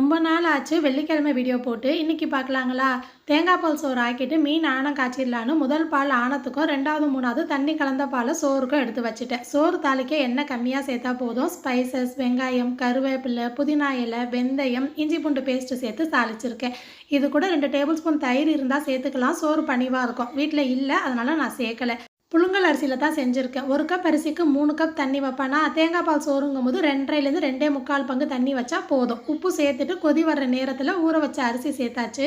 ரொம்ப நாள் ஆச்சு வெள்ளிக்கிழமை வீடியோ போட்டு. இன்னைக்கு பார்க்கலாங்களா? தேங்காய் பால் சோறு ஆக்கிட்டு மீன் ஆனம் காய்ச்சிடலான்னு முதல் பால் ஆனத்துக்கும் ரெண்டாவது மூணாவது தண்ணி கலந்த பாலை சோறுக்கும் எடுத்து வச்சுட்டேன். சோறு தாளிக்க எண்ணெய் கம்மியாக சேர்த்தா போதும். ஸ்பைசஸ் வெங்காயம் கருவேப்பிலை புதினா இலை வெந்தயம் இஞ்சி பூண்டு பேஸ்ட்டு சேர்த்து தாளிச்சிருக்கேன். இது கூட ரெண்டு டேபிள் ஸ்பூன் தயிர் இருந்தால் சேர்த்துக்கலாம். சோறு பணிவாக இருக்கும். வீட்டில் இல்லை அதனால் நான் சேர்க்கலை. புழுங்கல் அரிசியில் தான் செஞ்சுருக்கேன். ஒரு கப் அரிசிக்கு மூணு கப் தண்ணி வைப்பேனா தேங்காய் பால் சோறுங்கும் போது ரெண்டரைலேருந்து ரெண்டே முக்கால் பங்கு தண்ணி வச்சா போதும். உப்பு சேர்த்துட்டு கொதி வர்ற நேரத்தில் ஊற வச்ச அரிசி சேர்த்தாச்சு.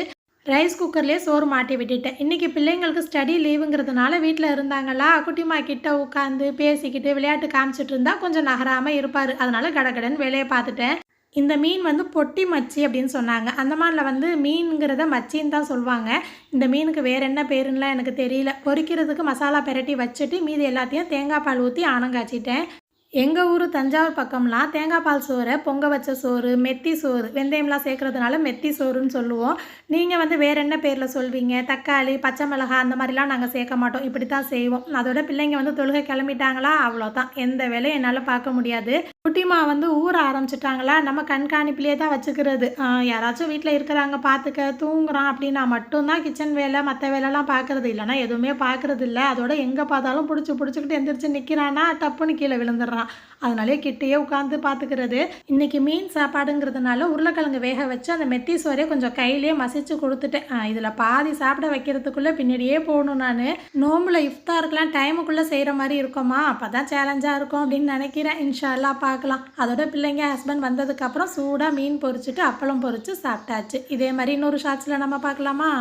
ரைஸ் குக்கர்லேயே சோறு மாட்டி விட்டுட்டேன். இன்றைக்கி பிள்ளைங்களுக்கு ஸ்டடி லீவுங்கிறதுனால வீட்டில் இருந்தாங்களா? குட்டிமா கிட்ட உட்காந்து பேசிக்கிட்டு விளையாட்டு காமிச்சிட்டு இருந்தால் கொஞ்சம் நகராமல் இருப்பார். அதனால் கடகடன் வேலையை பார்த்துட்டேன். இந்த மீன் வந்து பொட்டி மச்சி அப்படின்னு சொன்னாங்க. அந்தமானில் வந்து மீனுங்கிறத மச்சின்னு தான் சொல்லுவாங்க இந்த மீனுக்கு வேறு என்ன பேருன்னெலாம் எனக்கு தெரியல. பொரிக்கிறதுக்கு மசாலா பெரட்டி வச்சுட்டு மீதி எல்லாத்தையும் தேங்காய் பால் ஊற்றி ஆனங்காய்ச்சிட்டேன் எங்கள் ஊர் தஞ்சாவூர் பக்கம்லாம் தேங்காய் பால் சோறை பொங்க வச்ச சோறு மெத்தி சோறு வெந்தயம்லாம் சேர்க்குறதுனால மெத்தி சோறுன்னு சொல்லுவோம். நீங்கள் வந்து வேறு என்ன பேரில் சொல்வீங்க? தக்காளி பச்சை மிளகா அந்த மாதிரிலாம் நாங்கள் சேர்க்க மாட்டோம். இப்படி தான் செய்வோம். அதோட பிள்ளைங்க வந்து தொழுகை கிளம்பிட்டாங்களா? அவ்வளோதான் எந்த வேலையும் என்னால் பார்க்க முடியாது. குட்டிமா வந்து ஊற ஆரம்பிச்சிட்டாங்களா? நம்ம கண்காணிப்பிலே தான் வச்சுக்கிறது. யாராச்சும் வீட்டில் இருக்கிறாங்க பார்த்துக்க தூங்குறோம் அப்படின்னா மட்டும்தான் கிச்சன் வேலை மற்ற வேலைலாம் பார்க்கறது இல்லைன்னா எதுவுமே பார்க்குறது இல்லை அதோட எங்கே பார்த்தாலும் பிடிச்சி பிடிச்சிக்கிட்டு எந்திரிச்சு நிற்கிறானா டப்புன்னு கீழே விழுந்துடுறான். அதனாலே கிட்டேயே உட்காந்து பார்த்துக்கிறது இன்றைக்கி மீன் சாப்பாடுங்கிறதுனால உருளைக்கிழங்கு வேக வச்சு அந்த மெத்தி சோறையை கொஞ்சம் கையிலேயே மசிச்சு கொடுத்துட்டேன். இதில் பாதி சாப்பிட வைக்கிறதுக்குள்ளே பின்னாடியே போகணும் நான். நோம்பில் இஃப்தாருக்கெலாம் டைமுக்குள்ளே செய்கிற மாதிரி இருக்குமா அப்போ தான் சேலஞ்சாக இருக்கும் அப்படின்னு நினைக்கிறேன். இன்ஷால்லா பார்க்கலாம். அதோட பிள்ளைங்க ஹஸ்பண்ட் வந்ததுக்கப்புறம் சூடாக மீன் பொரிச்சிட்டு அப்பளம் பொரிச்சு சாப்பிட்டாச்சு. இதே மாதிரி இன்னொரு ஷார்ட்ஸில் நம்ம பார்க்கலாமா?